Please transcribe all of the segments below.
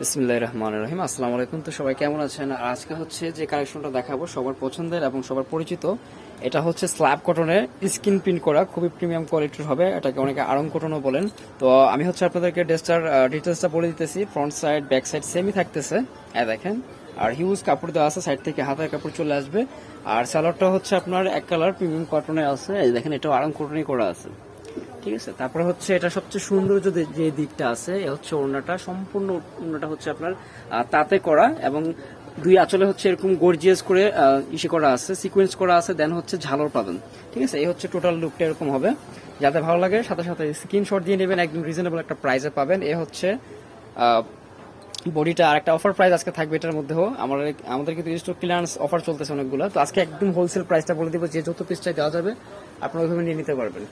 বিসমিল্লাহ রহমান রহিম। আসসালামু আলাইকুম। তো সবাই কেমন আছেন? আর আজকে হচ্ছে যে কালেকশনটা দেখাবো সবার পছন্দের এবং সবার পরিচিত, এটা হচ্ছে স্ল্যাব কটনের স্কিন প্রিন্ট করা, খুবই প্রিমিয়াম কোয়ালিটির হবে, এটাকে অনেকে আরং কটনও বলেন। তো আমি হচ্ছে আপনাদেরকে ড্রেসটার ডিটেলসটা বলে দিতেছি ফ্রন্ট সাইড ব্যাক সাইড সেমই থাকতেছে। হ্যাঁ দেখেন, আর হিউজ কাপড় দেওয়া আছে সাইড থেকে হাতের কাপড় চলে আসবে। আর স্যালোয়ারটা হচ্ছে আপনার এক কালার প্রিমিয়াম কটনে আছে দেখেন এটাও আরং কটনই করা আছে। ঠিক আছে? তারপরে হচ্ছে এটা সবচেয়ে সুন্দর যে যে দিকটা আছে, এ হচ্ছে ওড়নাটা। সম্পূর্ণ ওড়নাটা হচ্ছে আপনার তাতে করা এবং দুই আঁচলে হচ্ছে এরকম গর্জিয়াস করে ইসে করা আছে সিকোয়েন্স করা আছে দেন হচ্ছে ঝালর পাবেন ঠিক আছে? এই হচ্ছে টোটাল লুকটা এরকম হবে। যাতে ভালো লাগে, সাথে সাথে স্ক্রিনশট দিয়ে নেবেন, একদম রিজনেবল একটা প্রাইসে পাবেন। এ হচ্ছে বডিটা আর একটা অফার প্রাইস আজকে থাকবে এটার মধ্যেও আমাদের আমাদের কিন্তু স্টক ক্লিয়ারেন্স অফার চলতেছে অনেকগুলো। তো আজকে একদম হোলসেল প্রাইসটা বলে দিব, যে যত পিসটাই দেওয়া যাবে, আপনারা ওইভাবে নিয়ে নিতে পারবেন।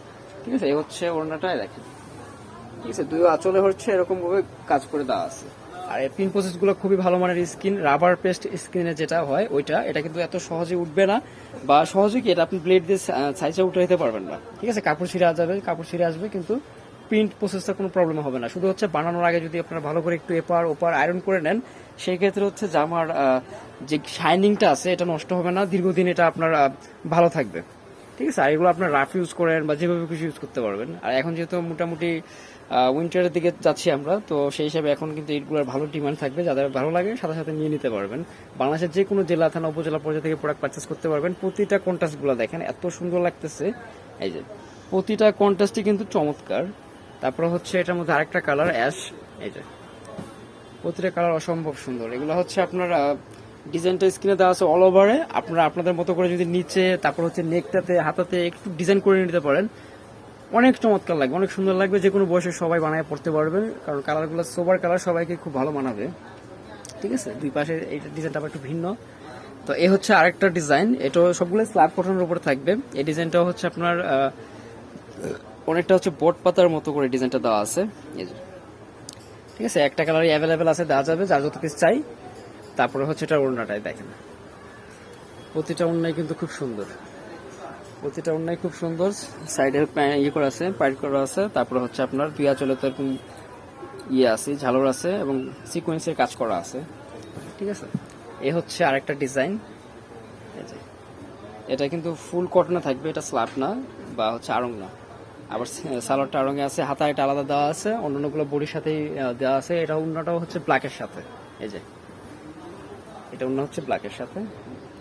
ঠিক আছে এই হচ্ছে ওড়নাটাই দেখেন। ঠিক আছে, দুই আঁচলে হচ্ছে এরকম ভাবে কাজ করে দেওয়া আছে। আর এই পিন প্রসেসগুলো খুবই ভালো মানের স্কিন রাবার পেস্ট স্কিনে যেটা হয়, ওইটা, এটা কিন্তু এত সহজে উঠবে না। বা সহজে কি, এটা আপনি ব্লেড দিয়ে সাইজে উঠে দিতে পারবেন না। ঠিক আছে, কাপড় ছিঁড়ে যাবে, কাপড় ছিঁড়ে আসবে, কিন্তু প্রিন্ট প্রসেসটা কোনো প্রবলেম হবে না। শুধু হচ্ছে বানানোর আগে যদি আপনারা ভালো করে একটু এপার ওপার আয়রন করে নেন, সেই ক্ষেত্রে হচ্ছে জামার যে শাইনিংটা আছে, এটা নষ্ট হবে না। দীর্ঘদিন এটা আপনার ভালো থাকবে। ঠিক আছে, আর এগুলো আপনার রাফ ইউজ করেন বা যেভাবে কিছু ইউজ করতে পারবেন। আর এখন যেহেতু মোটামুটি উইন্টারের দিকে যাচ্ছি আমরা, তো সেই হিসাবে এখন কিন্তু এইগুলোর ভালো ডিমান্ড থাকবে, যাদের ভালো লাগে সাথে সাথে নিয়ে নিতে পারবেন। বাংলাদেশের যে কোনো জেলা থানা, উপজেলা পর্যায়ে থেকে প্রোডাক্ট পারচেস করতে পারবেন। প্রতিটা কন্ট্রাস্টগুলো দেখেন, এত সুন্দর লাগতেছে। এই যে, প্রতিটা কন্ট্রাস্টই কিন্তু চমৎকার। তারপরে হচ্ছে এটার মধ্যে আরেকটা কালার অ্যাশ এই যে, প্রতিটা কালার অসম্ভব সুন্দর। এগুলো হচ্ছে আপনার ডিজাইনটা স্ক্রিনে দেওয়া আছে অল ওভারে আপনারা আপনাদের মতো করে যদি নিচে, তারপর হচ্ছে নেকটাতে হাতাতে একটু ডিজাইন করে নিতে পারেন। অনেক চমৎকার লাগবে, অনেক সুন্দর লাগবে। যে কোনো বয়সে সবাই বানায় পড়তে পারবেন কারণ কালারগুলো সোবার কালার সবাইকে খুব ভালো মানাবে। ঠিক আছে? দুই পাশে এই ডিজাইনটা আবার একটু ভিন্ন। তো এ হচ্ছে আরেকটা ডিজাইন এটা সবগুলো স্ল্যাব কটনের উপরে থাকবে। এই ডিজাইনটা হচ্ছে আপনার অনেকটা হচ্ছে বোট পাতার মতো করে ডিজাইনটা দেওয়া আছে। ঠিক আছে? একটা কালারই অ্যাভেলেবেল আছে, দেওয়া যাবে, যার যত পিস চাই। তারপরে হচ্ছে এটা ওড়নাটাই দেখেন। প্রতিটা ওড়নাই কিন্তু খুব সুন্দর। প্রতিটা ওড়নাই খুব সুন্দর। সাইডে ইয়ে করা আছে, পাইট করা আছে। তারপরে হচ্ছে আপনার পিয়া চলে তো এরকম ইয়ে আছে, ঝালর আছে এবং সিকোয়েন্সের কাজ করা আছে। ঠিক আছে? এ হচ্ছে আরেকটা ডিজাইন এটা কিন্তু ফুল কটনে থাকবে, এটা স্ল্যাব না বা হচ্ছে আড়ং না। আবার সালোয়ারটা আড়ঙে আছে হাতা এটা আলাদা দেওয়া আছে, অন্যান্যগুলো বডির সাথেই দেওয়া আছে। এটা অন্যটাও হচ্ছে ব্ল্যাকের সাথে। এই যে। এটা অন্য হচ্ছে ব্ল্যাকের সাথে।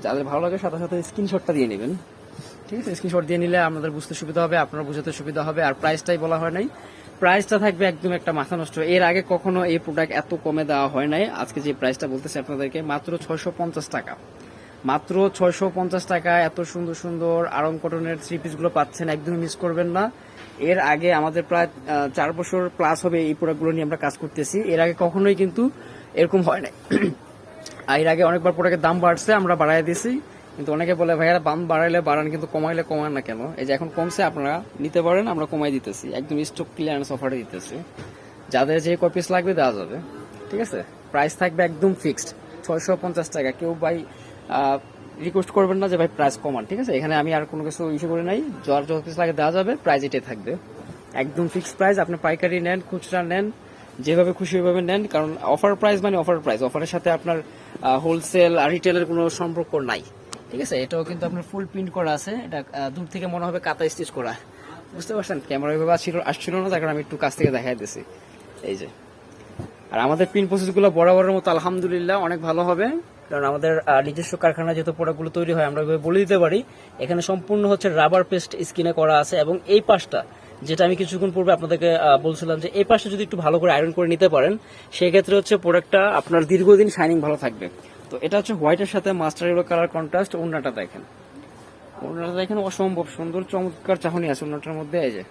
যাদের ভালো লাগে সাথে সাথে স্ক্রিনশটটা দিয়ে নেবেন। ঠিক আছে স্ক্রিনশট দিয়ে নিলে আপনাদের বুঝতে সুবিধা হবে, আপনারা বুঝতে সুবিধা হবে, আর প্রাইসটাই বলা হয় নাই। প্রাইসটা থাকবে একদম একটা মাথা নষ্ট। এর আগে কখনো এই প্রোডাক্ট এত কমে দেওয়া হয় নাই। আজকে যে প্রাইসটা বলতেছি আপনাদেরকে, মাত্র ছয়শো পঞ্চাশ টাকা। মাত্র ছয়শো পঞ্চাশ টাকা, এত সুন্দর সুন্দর আরং কটনের থ্রি পিসগুলো পাচ্ছেন, একদমই মিস করবেন না। এর আগে আমাদের প্রায় চার বছর প্লাস হবে এই প্রোডাক্টগুলো নিয়ে আমরা কাজ করতেছি। এর আগে কখনোই কিন্তু এরকম হয় নাই। এর আগে অনেকবার প্রোডাক্টের দাম বাড়ছে, আমরা বাড়াই দিয়েছি কিন্তু অনেকে বলে, ভাইয়ারা, দাম বাড়াইলে বাড়ান, কিন্তু কমাইলে কমান না কেন? এই যে এখন কমছে, আপনারা নিতে পারেন, আমরা কমাই দিতেছি। একদম স্টক ক্লিয়ারেন্স অফারে দিতেছি। যাদের যে কপিস লাগবে, দেওয়া যাবে। ঠিক আছে? প্রাইস থাকবে একদম ফিক্সড ছয়শো পঞ্চাশ টাকা। কেউ ভাই রিকোয়েস্ট করবেন না যে, ভাই প্রাইস কমান। ঠিক আছে? এখানে আমি আর কোনো কিছু ইস্যু করে নাই। যার যত পিস লাগে, দেওয়া যাবে। প্রাইস এটাই থাকবে। একদম ফিক্সড প্রাইস আপনি পাইকারি নেন, খুচরা নেন যেভাবে খুশি ওইভাবে নেন, কারণ অফার প্রাইস মানে অফার প্রাইস অফারের সাথে আপনার হোলসেল আর রিটেলের কোনো সম্পর্ক নাই। ঠিক আছে? এটাও কিন্তু আপনার ফুল প্রিন্ট করা আছে। এটা দূর থেকে মনে হবে কাতা স্টিচ করা। বুঝতে পারছেন? ক্যামেরা ওইভাবে আসছিল আসছিল না, তার আমি একটু কাছ থেকে দেখাই দিছি। এই যে। আর আমাদের পিন প্রসেসগুলো বরাবরের মতো, আলহামদুলিল্লাহ, অনেক ভালো হবে। কারণ আমাদের নিজস্ব কারখানা যেহেতু প্রোডাক্টগুলো তৈরি হয়, আমরা বলে দিতে পারি। এখানে সম্পূর্ণ হচ্ছে রাবার পেস্ট স্কিনে করা আছে এবং এই পাশটা যেটা আমি কিছুক্ষণ পূর্বে আপনাদেরকে বলছিলাম যে এই পাশটা যদি একটু ভালো করে আয়রন করে নিতে পারেন, সেক্ষেত্রে হচ্ছে প্রোডাক্টটা আপনার দীর্ঘদিন শাইনিং ভালো থাকবে। তো এটা হচ্ছে হোয়াইটের সাথে মাস্টার ইয়েলো কালার কন্ট্রাস্ট ওনাটা দেখেন। ওনাটা দেখেন অসম্ভব সুন্দর, চমৎকার চাহনি আছে ওনাটার মধ্যে, এই যে।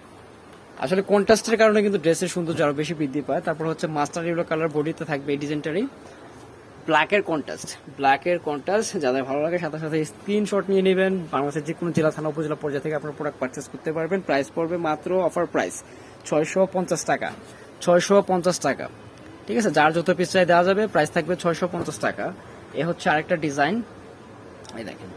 আসলে কন্ট্রাস্টের কারণে কিন্তু ড্রেসের সৌন্দর্য আরও বেশি বৃদ্ধি পায়। তারপর হচ্ছে মাস্টার ইয়েলো কালার বডিতে থাকবে এই ডিজাইনটারই ব্ল্যাকের কন্টাস্ট ব্ল্যাকের কন্টাস্ট যাদের ভালো লাগে সাথে সাথে স্ক্রিনশট নিয়ে নেবেন। বাংলাদেশের যে কোনো জেলা, থানা, উপজেলা পর্যায়ে থেকে আপনার প্রোডাক্ট পারচেস করতে পারবেন। প্রাইস পড়বে মাত্র অফার প্রাইস ছয়শো পঞ্চাশ টাকা। ছয়শো পঞ্চাশ টাকা। ঠিক আছে? যার যত পিস চাই দেওয়া যাবে প্রাইস থাকবে ছয়শো পঞ্চাশ টাকা। এ হচ্ছে আরেকটা ডিজাইন এই দেখেন।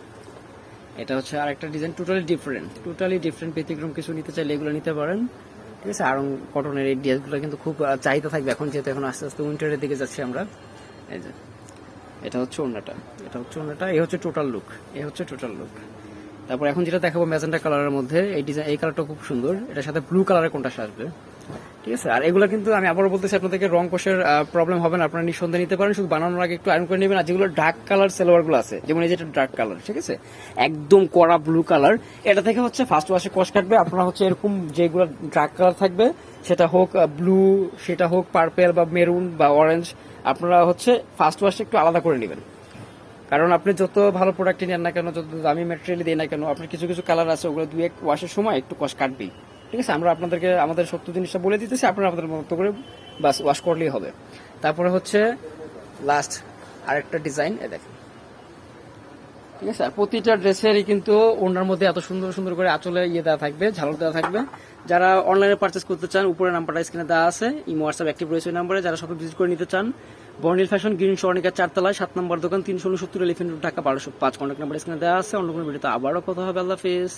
এটা হচ্ছে আরেকটা design totally different totally different ব্যতিক্রম কিছু নিতে চাইলে এগুলো নিতে পারেন। ঠিক আছে? আরং কটনের এই ড্রেসগুলো কিন্তু খুব চাহিদা থাকবে এখন, যেহেতু এখন আস্তে আস্তে উইন্টারের দিকে যাচ্ছি আমরা। এই যে। এটা হচ্ছে ওড়নাটা। এটা হচ্ছে ওড়নাটা, এই হচ্ছে টোটাল লুক এ হচ্ছে টোটাল লুক তারপর এখন যেটা দেখাবো ম্যাজেন্টা কালারের মধ্যে, এই ডিজাইন এই কালারটা খুব সুন্দর, এটার সাথে ব্লু কালারের কোনটা আসবে। ঠিক আছে? আর এগুলো কিন্তু আমি আবারও বলতেছি, আপনাদেরকে রং কোষের প্রবলেম হবে না। আপনারা নিঃসন্দেহে নিতে পারেন, শুধু বানানোর আগে একটু আয়রন করে নেবেন। আর যেগুলো ডার্ক কালার সেলোয়ারগুলো আছে, যেমন এই যেটা ডার্ক কালার ঠিক আছে? একদম কড়া ব্লু কালার এটা থেকে হচ্ছে ফার্স্ট ওয়াশে কষ কাটবে। আপনারা হচ্ছে এরকম যেগুলো ডার্ক কালার থাকবে, সেটা হোক ব্লু সেটা হোক পার্পেল বা মেরুন বা অরেঞ্জ আপনারা হচ্ছে ফার্স্ট ওয়াশে একটু আলাদা করে নেবেন। কারণ আপনি যত ভালো প্রোডাক্ট নেন না কেন, যত দামি ম্যাটেরিয়াল দেন না কেন, আপনার কিছু কিছু কালার আছে, ওগুলো দুই এক ওয়াশের সময় একটু কষ্ট কাটবেই। ঠিক আছে, আমরা আপনাদেরকে আমাদের সত্য জিনিসটা বলে দিতেছি, আপনারা আমাদের মতো করে বাস ওয়াশ করলেই হবে। তারপরে হচ্ছে লাস্ট আরেকটা ডিজাইন এ দেখেন। ঠিক আছে, আর প্রতিটা ড্রেসেরই কিন্তু ওনার মধ্যে এত সুন্দর সুন্দর করে আঁচলে ইয়ে দেওয়া থাকবে ঝালর দেওয়া থাকবে। যারা অনলাইনে পার্চেস করতে চান, উপরে নাম্বারটা স্ক্রিনে দেওয়া আছে, ইমো হোয়াটসঅ্যাপ অ্যাক্টিভ রয়েছে নাম্বারে। যারা সবাই ভিজিট করে নিতে চান বর্নিল ফ্যাশন গ্রিন স্বর্ণিকা চারতলায়, সাত নম্বর দোকান, তিনশো উনসত্তর এলিফেন্ট ঢাকা, বারোশো পাঁচ। কন্ট্যাক্ট নাম্বার স্ক্রিনে দেওয়া আছে। অন্য কোনো ভিডিওতে আবারও কথা হবে। আল্লাহ হাফিজ।